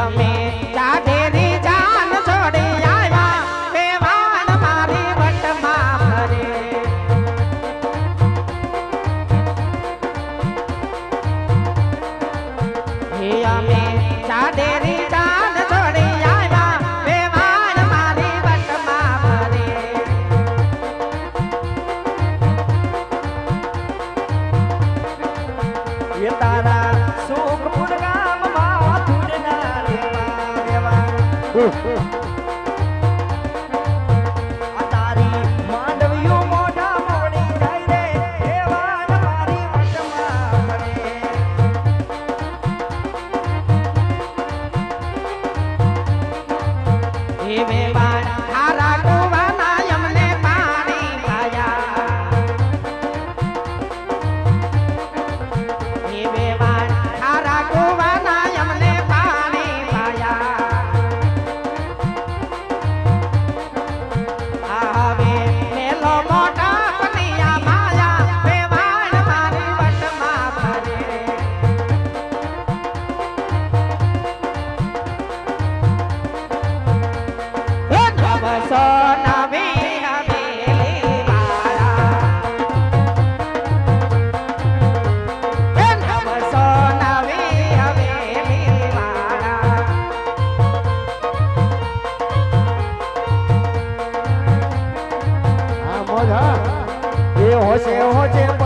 আমি હોજે હોજે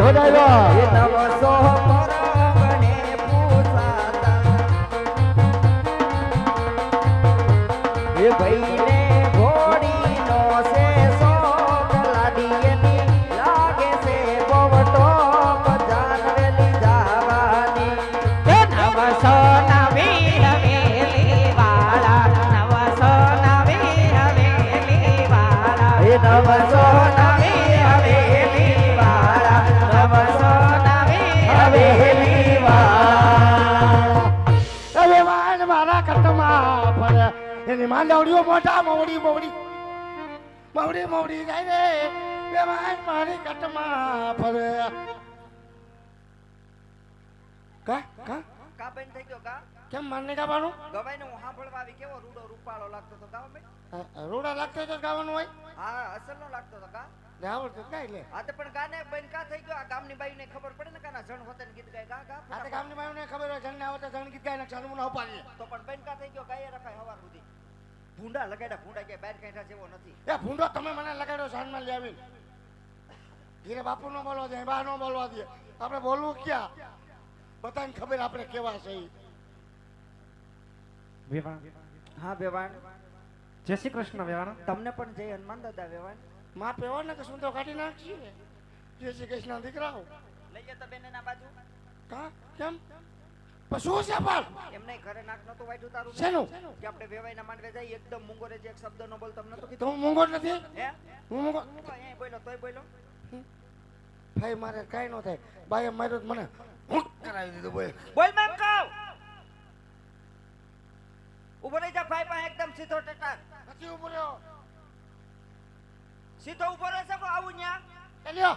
હો ડ્રાઈવર પડે. એની માંડવડીઓ મોટા મવડી મવડી. મવડી મવડી જાય રે. બેમાન મારી કટમાં ફરે. કા કા? કા બેન થઈ ગયો કા? કેમ મારને ગાવાનું ગવાઈને હું સાંભળવા આવી કેવો રૂડો રૂપાળો લાગતો તો ગાવ ભાઈ રોડા લાગતો તો ગાવાનું હોય? હા અસલનો લાગતો તો કા? ને આવડતું ગાય લે. આ તો પણ ગાને બેન કા થઈ ગયો? આ ગામની બાઈને ખબર પડે ને કાના જણ હોતે ને ગીત ગાય? ગા ગા આ તો ગામની બાઈને ખબર હોય જણને આવે તો જણ ગીત ગાય ને ચાલુ મને ઉપાડીએ. તો પણ બેન કા થઈ ગયો? ગાય રખાય હવાર સુધી. ભૂંડા લગાડ્યા ભૂંડા કે બહાર કાઢ્યા જેવો નથી. એ ભૂંડો તમે મને લગાડ્યો સાંજમાં લઈ આવીને. ધીરે બાપુ નો બોલવા દે બા નો બોલવા દે. આપણે બોલવું ક્યાં? બધાને ખબર આપણે કેવા છે હા વેવાણ જય શ્રી કૃષ્ણ વેવાણ તમને પણ જય હનુમાન દાદા વેવાણમાં પેવા ને કે શું તો કાઢી નાખીએ જય શ્રી કૃષ્ણ દીકરાઓ. લઈ જતા બેન એના બાજુ. કા? કેમ? પશુ શું છે પણ. એમ નહીં ઘરે નાક નતું વાઢ્યું તારું. શેનું? કે આપણે વેવાઈના માંડવે જઈએ એકદમ મૂંગો રે જે એક શબ્દ નો બોલ તમને તો તો કીધું હું મૂંગો નથી? હે? હું મૂંગો અહીંયા બોલ્યો તોય બોલો ભાઈ મારે કાંઈ ન થાય. બાઈએ માર્યો તો મને હું કરાવી દીધું બોલ બોલ મેમ કહો. ઊભો રહી જા ભાઈ પાસે એકદમ સીધો ટટાર નથી ઊભો રહ્યો સીધો ઊભો રહે છે આવું ન્યા?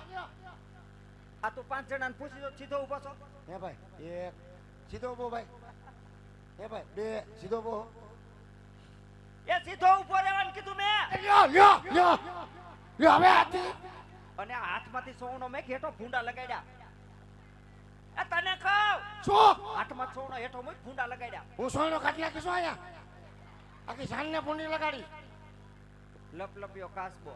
આ તું પાંચ જણાને પૂછી દો સીધો ઊભો છો? હે ભાઈ એક. સીધો ઊભો ભાઈ. હે ભાઈ બે. સીધો ઊભો એ સીધો ઊભો રહેવાનું કીધું મેં. લ્યો લ્યો લ્યો. લ્યો હવે હાથી. અને હાથમાંથી સોનો મેં ઘેટો ભૂંડા લગાડ્યા. એ તને કહું શું હાથમાં સોનો હેઠો મૂક ભૂંડા લગાડ્યા. હું સોયનો કાઢી નાખીશું આયા? આખી સાંજને પૂંડી લગાડી. લપ લપ્યો કાસબો.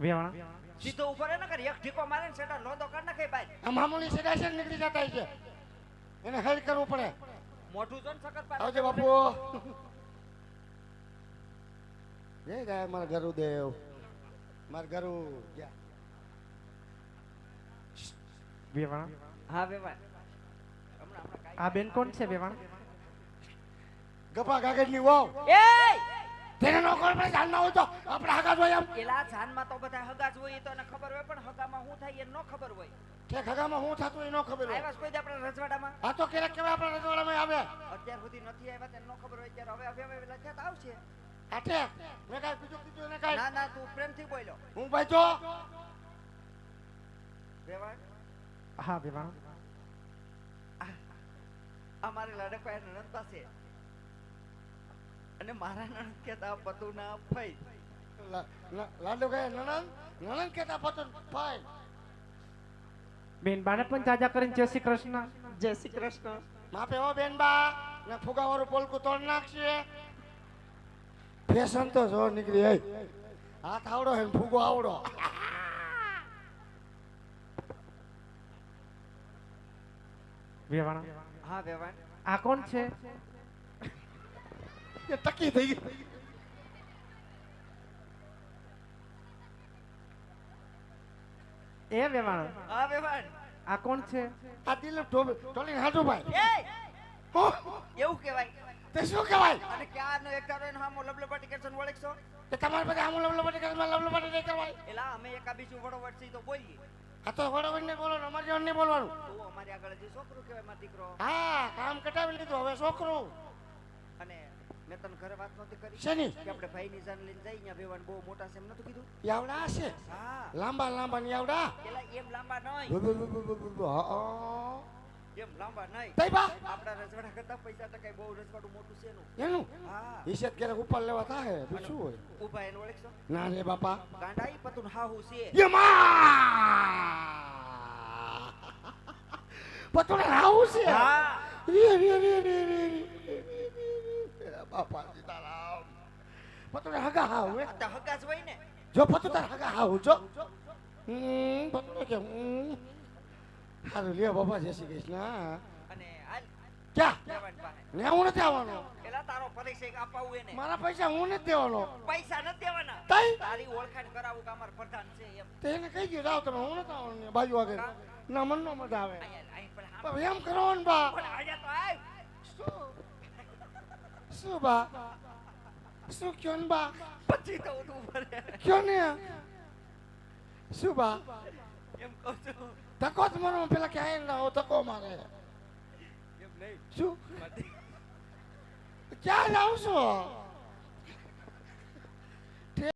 વેવાણા સીધો ઊભો રહે કરી કર એક ઢીકો મારે ને સેટા લોંદો કર નાખે ભાઈ આ મામૂલી સેડા છે ને નીકળી જતા છે. એને હેલ કરવું પડે. મોઢું જોન ને સકર પાસે આવજે બાપુ. જય ગાય મારા ગરુદેવ. મારા ગરુ ગયા વેવાણ? હા કાંઈ- આ બેન કોણ છે વેવાણ? ગપા કાગળની વાવ. એ તેને નો ખબર પડે જાણના હોય તો આપણે હગા જોઈએ એમ. એલા જાનમાં તો બધા હગા જોઈએ તો એને ખબર હોય પણ હગા માં શું થાય એ ન ખબર હોય. કે હગા માં શું થતું એ નો ખબર હોય. આવ્યા કોઈ આપણા રજવાડામાં? આ તો ક્યારેક કેવા આપણા રજવાડામાં આવે અત્યાર સુધી નથી આવ્યા તેને ન ખબર હોય ત્યારે હવે હવે લખ્યા તો આવશે? આટે મેં કાઈ બીજું કીધું ને કાઈ. ના ના તું પ્રેમથી બોલ્યો. હું ભાઈ તો વેવાય હા વેવાણ અમારે મારે લડકવાય નણંદ પાસે અને મારા નણંદ કેતા પતું ના ફઈ લા- લા- કહે નણંદ નણંદ કેતા પતો ફઈ બેન બાને પણ જાજા કરીને જય શ્રી કૃષ્ણ જય શ્રી કૃષ્ણ માપે હો બેન બા ને ફુગાવાળું પોલકું તોડ નાખશે ફેશન તો જો નીકળી હાથ આવડો હે ને ફુગો આવડો વેવાણ હા વેવાણ આ કોણ છે એ ટકી થઈ ગઈ એ વેવાણ હા વેવાણ આ કોણ છે આ દિલીપ ઢોબે ઢોલીને હાટુ ભાઈ એ એવું કહેવાય તે શું કહેવાય અને ક્યારનો એક તારો એનો હામો લબલબાટી કરશે ને ઓળખશો કે તમારે બધા આમ લવલબાટી કરે લવલબાટી નહીં કરવાય એલા અમે એકા બીજું વડોવડ છીએ તો બોલીએ આ તો વડોવડ બોલો અમારે જેવું નહીં બોલવાનું. તું અમારી આગળ જે છોકરું કહેવાયમાં દીકરો. હા કામ કટાવી લીધું હવે છોકરું. અને મેં તને ઘરે વાત નહોતી કરી શેની કે આપણે ભાઈની જાન લઈને જઈ અહીંયા બહુ મોટા છે એમ નતું કીધું? યાવડા છે હા. લાંબા લાંબા ની યાવડા પેલા એમ લાંબા નહીં. હા, એમ લાંબા નહીં. તઈ બા. આપણા રજવાડા કરતા પૈસા ટકાય બહુ રજવાડું મોટું છે એનું. એનું? હા. ઈશત ક્યારેક ઉપર લેવા થાય શું હોય? ઊભા એને ઓળખશો? ના રે બાપા. ગાંડા ઈ હા હાહુ છે. યમા પતોડે છે હા રે રે રે રે રે બાપા સીતારામ પતોડે હગા હાવ. આ તો હગા જ હોય ને જો પતું તાર હગા હાવ જો હમ પતોડે કે હમ હારું લ્યો બાપા જય શ્રી કૃષ્ણ ક્યાં? ને હું નથી આવવાનો. પેલા તારો પરિચય અપાવું એને. મારા પૈસા હું નથી દેવાનો. પૈસા નથી દેવાના. તઈ? તારી ઓળખાણ કરાવું કે અમાર પ્રધાન છે એમ. તેને કહી દો જાઓ તમે હું નથી આવવાનો બાજુ આગળ. ના મન નો મજા આવે પણ એમ કરવાનું બા. પણ આજે તો આવ. શું? બા? શું કયો ને બા? પછી તો તું ભરે કયો ને? શું બા? એમ કહું છું. ધક્કો જ મારો પેલા ક્યાંય ના હો ધક્કો મારે. નહીં શું ક્યાં છો?